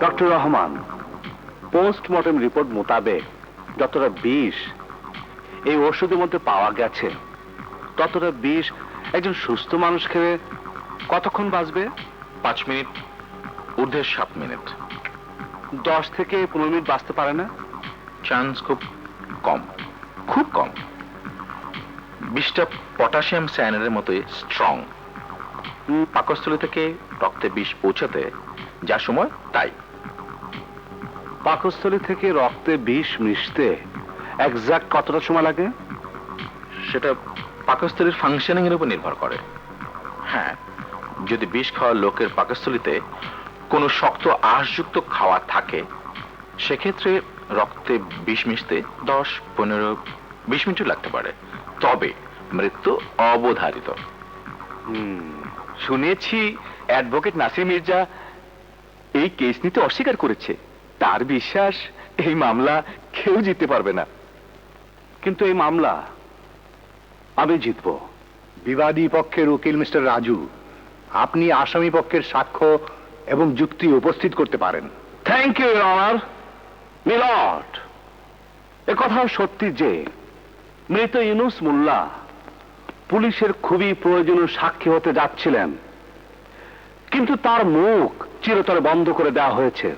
Doctor Rahman postmortem report মোতাবেক যতটা বিষ এই ওষুধের মধ্যে পাওয়া গেছে ততটা বিষ একজন সুস্থ মানুষ খেয়ে কতক্ষণ বাঁচবে? পাঁচ মিনিট ঊর্ধ্বে সাত মিনিট। দশ থেকে পনেরো মিনিট বাঁচতে পারে না? চান্স খুব কম খুব কম। বিষটা পটাশিয়াম সায়ানাইডের মতোই স্ট্রং পাকস্থলী থেকে রক্তে বিষ পৌঁছাতে যা সময় তাই। পাকস্থলী থেকে রক্তে বিষ মিশতে একজ্যাক্ট কতটা সময় লাগে? সেটা পাকস্থলীর ফাংশনিং এর উপর নির্ভর করে। হ্যাঁ যদি বিষ খাওয়া লোকের পাকস্থলীতে কোনো শক্ত আঁশযুক্ত খাওয়া থাকে সেক্ষেত্রে রক্তে বিষ মিশতে দশ পনেরো বিশ মিনিটও লাগতে পারে। তবে মৃত্যু অবধারিত। শুনেছি অ্যাডভোকেট নাসির মির্জা এই কেস নিতে অস্বীকার করেছে। তার বিশ্বাস এই মামলা কেউ জিততে পারবে না। কিন্তু এই মামলা আমি জিতব। বিবাদী পক্ষের উকিল মিস্টার রাজু আপনি আসামি পক্ষের সাক্ষ্য এবং যুক্তি উপস্থিত করতে পারেন। থ্যাংক ইউ অনার মিলট এ কথা সত্যি যে মৃত ইউনুস মোল্লা পুলিশের খুবই প্রয়োজনীয় সাক্ষী হতে যাচ্ছিলেন কিন্তু তার মুখ চিরতরে বন্ধ করে দেওয়া হয়েছে।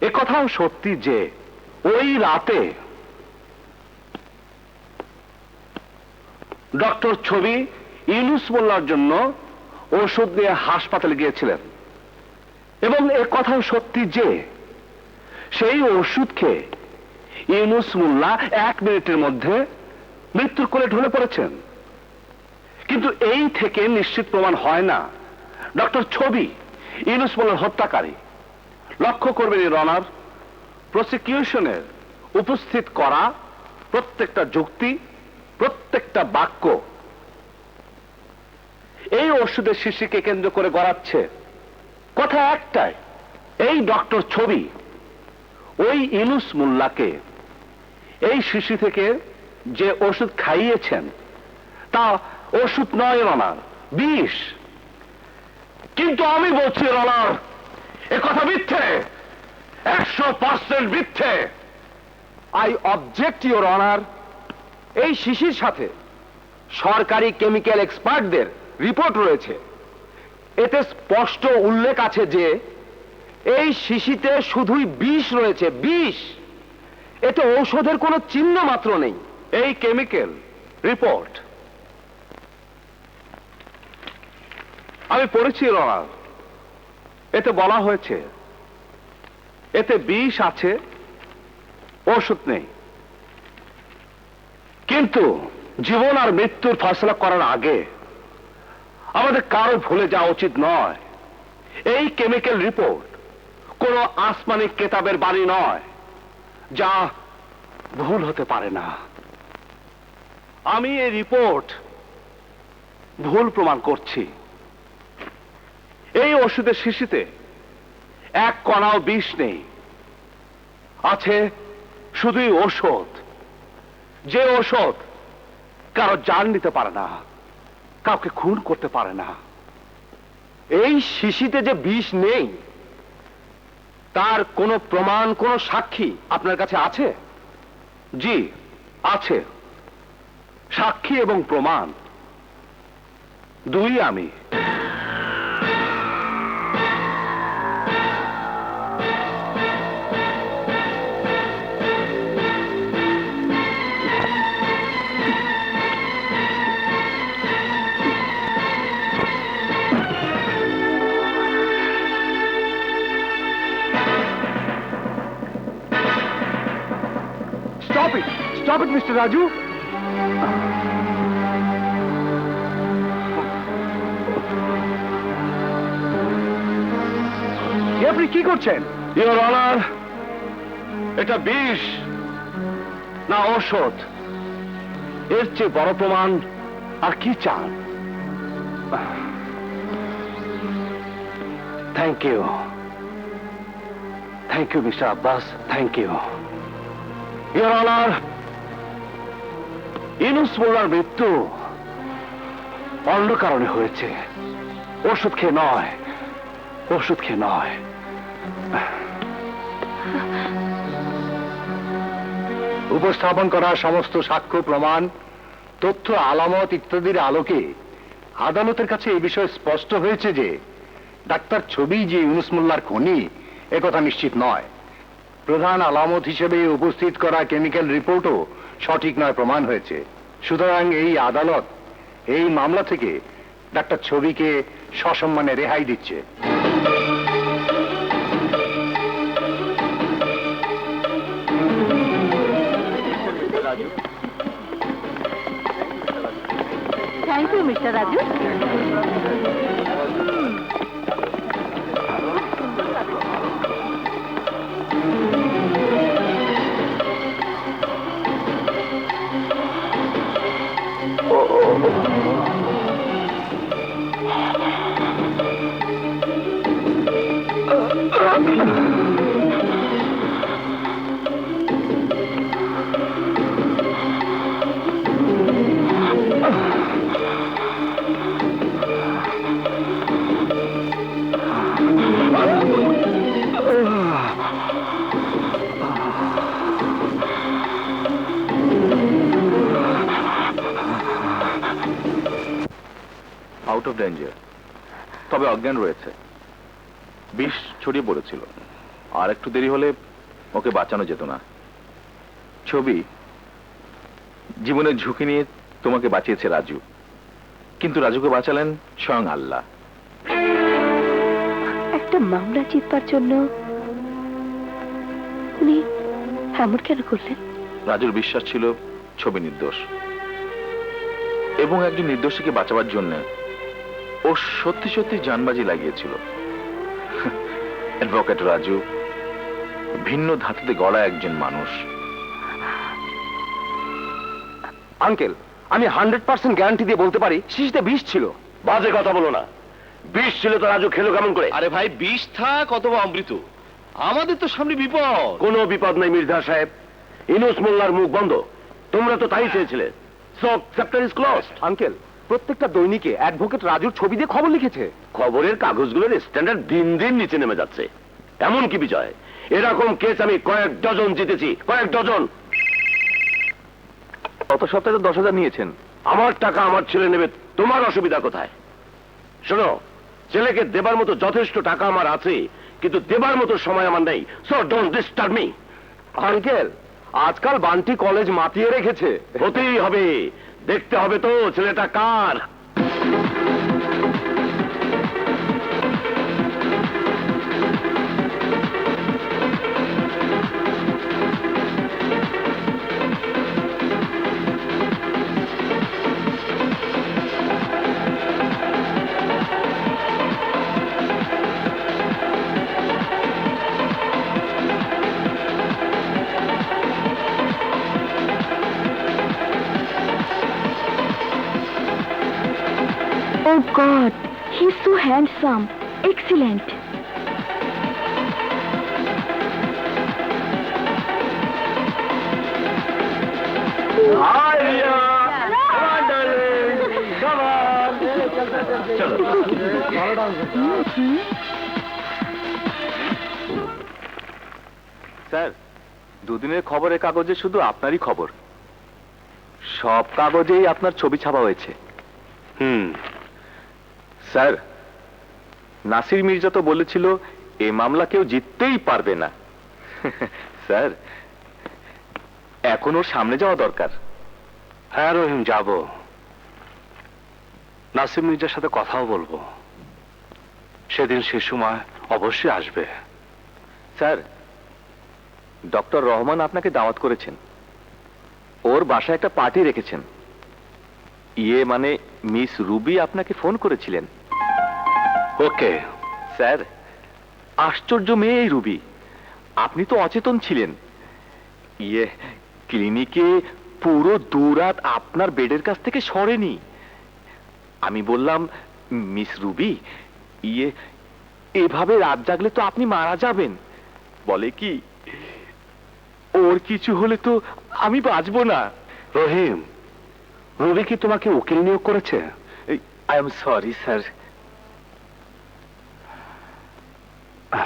এ কথাও সত্যি যে ওই রাতে ডক্টর ছবি ইউনুস মোল্লার জন্য ওষুধ নিয়ে হাসপাতালে গিয়েছিলেন। এবং এ কথাও সত্যি যে সেই ওষুধ খেয়ে ইউনুস মোল্লা এক মিনিটের মধ্যে মৃত্যুর কোলে ঢলে পড়েছেন। কিন্তু এই থেকে নিশ্চিত প্রমাণ হয় না। ডক্টর ছবি ইউনুস মোল্লার হত্যাকারী লক্ষ্য করবেন এই রনার প্রসিকিউশনের উপস্থিত করা প্রত্যেকটা যুক্তি, প্রত্যেকটা বাক্য, এই ওষুধের শিশিকে কেন্দ্র করে গড়াচ্ছে কথা একটাই, এই ডক্টর ছবি, ওই ইনুস মোল্লাকে, এই শিশি থেকে যে ওষুধ খাইয়েছেন, তা ওষুধ নয় রনার বিষ। কিন্তু আমি বলছি রনার এ কথা মিথ্যে। একশো পার্সেন্ট মিথ্যে। আই অবজেক্ট ইউর অনার এই শিশির সাথে সরকারি কেমিক্যাল এক্সপার্টদের রিপোর্ট রয়েছে। এতে স্পষ্ট উল্লেখ আছে যে এই শিশিতে শুধুই বিষ রয়েছে বিষ। এতে ঔষধের কোনো চিহ্ন মাত্র নেই। এই কেমিক্যাল রিপোর্ট। আমি পড়েছি রনার এতে বলা হয়েছে, এতে বিষ আছে, ওষুধ নেই। কিন্তু জীবন আর মৃত্যুর ফয়সলা করার আগে আমাদের কারও ভুলে যাওয়া উচিত নয়। এই কেমিক্যাল রিপোর্ট কোন আসমানিক কেতাবের বাণী নয়, যা ভুল হতে পারে না। আমি এই রিপোর্ট ভুল প্রমাণ করছি। এই ওষুধের শিশিতে এক কণাও বিষ নেই। আছে শুধুই ঔষধ। যে ঔষধ কারও জান নিতে পারে না, কাউকে খুন করতে পারে না। এই শিশিতে যে বিষ নেই, তার কোনো প্রমাণ, কোনো সাক্ষী আপনার কাছে আছে? জি, আছে। সাক্ষী এবং প্রমাণ। দুই আমি। Stop it stop it mister Raju আপনি কি করছেন? ইওর অনার এটা বিষ, না ঔষধ। এর চেয়ে বড় প্রমাণ আর কি চান? Thank you thank you mister Abbas thank you honour Inus মোল্লার মৃত্যু অন্য কারণে হয়েছে। ওষুধ খেয়ে নয়, ওষুধ খেয়ে নয়। উপস্থাপন করা সমস্ত সাক্ষ্য, প্রমাণ, তথ্য, আলামত ইত্যাদির আলোকে আদালতের কাছে এই বিষয়ে স্পষ্ট হয়েছে যে ডাক্তার ছবি যে ইউনুস মোল্লার খনি, একথা নিশ্চিত নয়। প্রধান আলামত হিসেবে উপস্থিত করা কেমিক্যাল রিপোর্টও সঠিক নয় প্রমাণ হয়েছে। সুতরাং এই আদালত এই মামলা থেকে ডাক্তার ছবিকে সসম্মানে রেহাই দিচ্ছে। Raju Out of danger তবে অজ্ঞান রয়েছে। বিষ ছড়িয়ে পড়েছিল। আর একটু দেরি হলে ওকে বাঁচানো যেত না। ছবি জীবনের ঝুঁকি নিয়ে তোমাকে বাঁচিয়েছে রাজু। কিন্তু রাজুকে বাঁচালেন স্বয়ং আল্লাহ। একটা মামলা জিতবার জন্য উনি এমন কেন করলেন? রাজুর বিশ্বাস ছিল ছবি নির্দোষ। এবং একজন নির্দোষীকে বাঁচাবার জন্য ও সত্যি সত্যি জানবাজি লাগিয়েছিল। অ্যাডভোকেট রাজু ভিন্ন ধাতুতে গড়া একজন মানুষ। আঙ্কেল আমি হান্ড্রেড পার্সেন্ট গ্যারান্টি দিয়ে বলতে পারি শিশিতে বিষ ছিল। বাজে কথা বলো না। বিষ ছিল তো রাজু খেলো কেমন করে? আরে ভাই বিষ থাক অথবা অমৃত আমাদের তো সামনে বিপদ। কোনো বিপদ নাই মির্জা সাহেব। ইনুস মোল্লার মুখ বন্ধ। তোমরা তো তাই চেয়েছিলে। So chapter is closed uncle প্রত্যেকটা দৈনিকে অ্যাডভোকেট রাজুর ছবি দিয়ে খবর লিখেছে। খবরের কাগজগুলোর স্ট্যান্ডার্ড দিন দিন নিচে নেমে যাচ্ছে। এমন কি বিজয়? এরকম কেস আমি কয়েক ডজন জিতেছি কয়েক ডজন। গত সপ্তাহে দশ হাজার নিয়েছেন। আমার টাকা আমার ছেলে নেবে তোমার অসুবিধা কোথায়? শোনো ছেলেকে দেবার মতো যথেষ্ট টাকা আমার আছে কিন্তু দেবার মতো সময় আমার নেই। So don't disturb me uncle আজকাল বান্টি কলেজ মাতিয়ে রেখেছে। হতেই হবে। দেখতে হবে তো ছেলেটা কার? Handsome. Excellent. স্যার দুদিনের খবরের কাগজে শুধু আপনারই খবর সব কাগজেই আপনার ছবি ছাপা হয়েছে হুম স্যার নাসির মির্জা তো বলেছিল এ মামলা কেউ জিততেই পারবে না। স্যার এখনও সামনে যাওয়া দরকার। হ্যাঁ রহিম যাব। নাসিম মির্জার সাথে কথাও বলব। সেদিন সে সময় অবশ্যই আসবে। স্যার ডক্টর রহমান আপনাকে দাওয়াত করেছেন। ওর বাসায় একটা পার্টি রেখেছেন। ইয়ে মানে মিস রুবি আপনাকে ফোন করেছিলেন। ওকে। স্যার। আশ্চর্য মেয়ে এই রুবি। আপনি তো অচেতন ছিলেন। ইয়ে ক্লিনিকে পুরো দুরাত আপনার বেডের কাছ থেকে সরেনি। আমি বললাম মিস রুবি ইয়ে এভাবে রাত জাগলে তো আপনি মারা যাবেন। বলে কি ওর কিছু হলে তো আমি বাঁচবো না। রহিম রবি কি তোমাকে উকিল নিয়োগ করেছে? I am sorry sir. আপা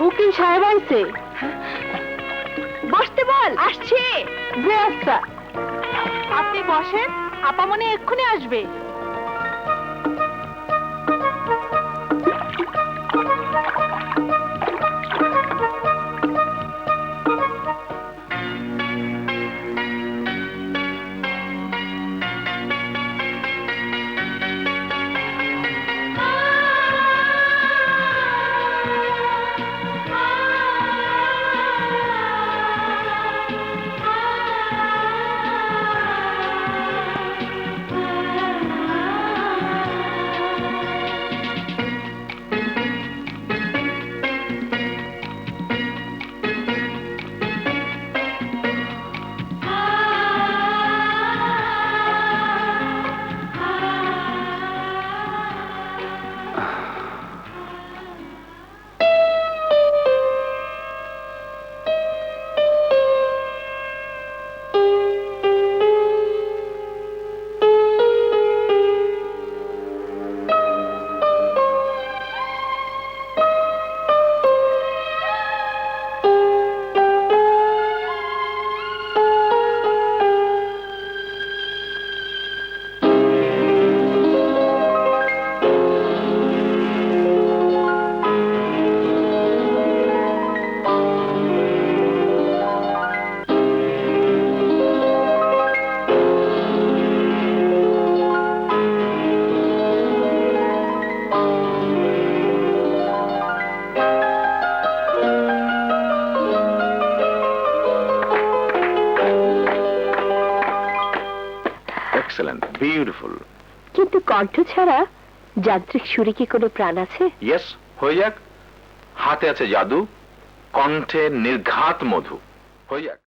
উকিল সাহেব আইছে বসতে বল। আসছে। আচ্ছা। আপনি বসেন আপা মনে এক্ষুনি আসবে। বিউটিফুল কিন্তু কণ্ঠ ছাড়া যান্ত্রিক সুরে কি কোনো প্রাণ আছে? ইয়েস হয়ে যাক। হাতে আছে জাদু কণ্ঠে নির্ঘাত মধু। হয়ে যাক।